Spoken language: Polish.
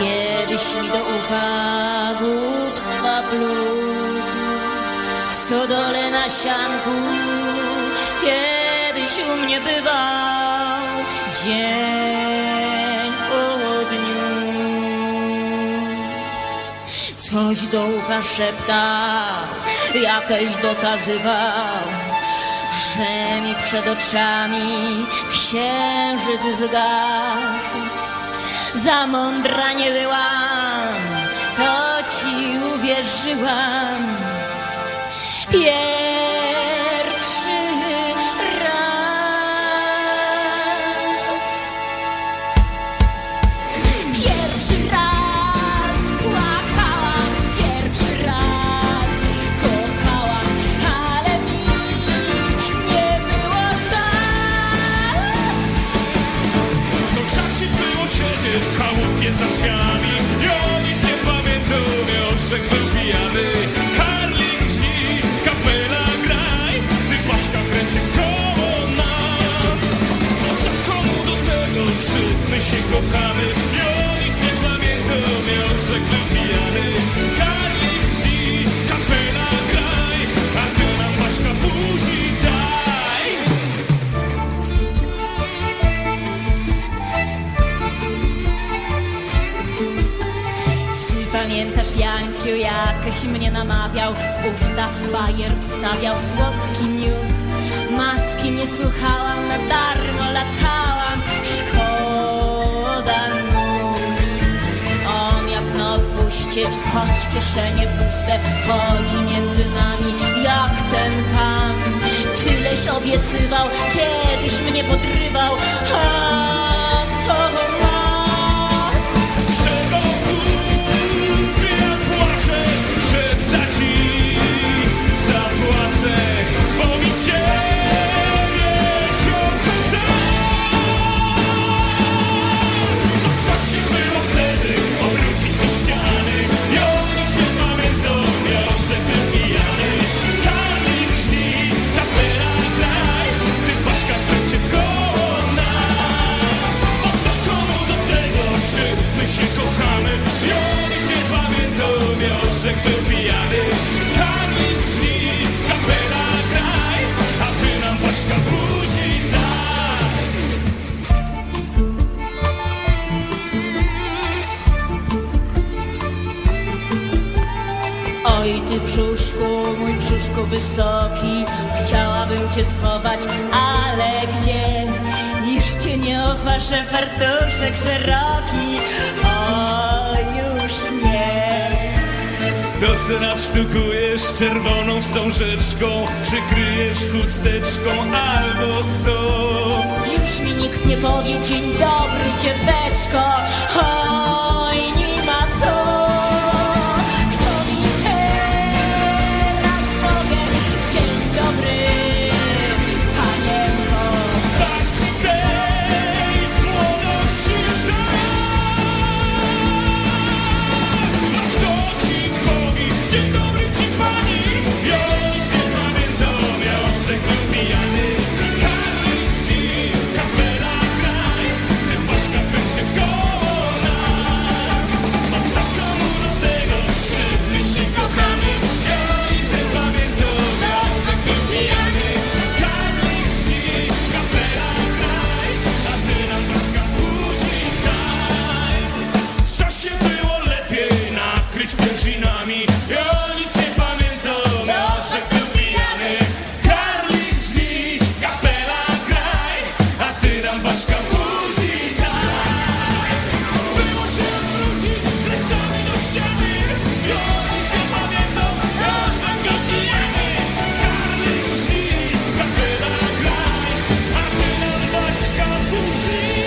Kiedyś mi do ucha głupstwa plód W stodole na sianku Kiedyś u mnie bywał. Dzień po dniu. Coś do ucha szeptał Jakieś dokazywał Że mi przed oczami Księżyc zgasł za mądra nie byłam, to ci uwierzyłam. My się kochamy. Ja nic nie pamiętam, Joszek był pijany Karling drzwi, kapela graj A ty nam Paszka buzi daj. Czy pamiętasz, Janciu, jakoś mnie namawiał? W usta bajer wstawiał słodki miód. Matki nie słuchałam, na darmo latałam odpuście, choć kieszenie puste Chodzi między nami jak ten pan. Tyleś obiecywał, kiedyś mnie podrywał. A kochamy? Nie pamiętam, miał, że był pijany. Karlik drzwi, kapela graj, a ty nam Paszka buzi daj. Oj ty brzuszku, mój brzuszku wysoki Chciałabym cię schować, ale gdzie? Nie oparzę, fartuszek szeroki O, już nie. To se nadsztukujesz czerwoną wstążeczką Przykryjesz chusteczką albo co? Już mi nikt nie powie dzień dobry dzieweczko drużynami Ja nic nie pamiętam, ja że był pijany Harlik drzwi, kapela graj A ty nam baszka muzi daj Było się wrócić, kręcony do ściany. Ja nic nie pamiętam, ja że był pijany Harlik drzwi, kapela graj A ty nam baszka muzi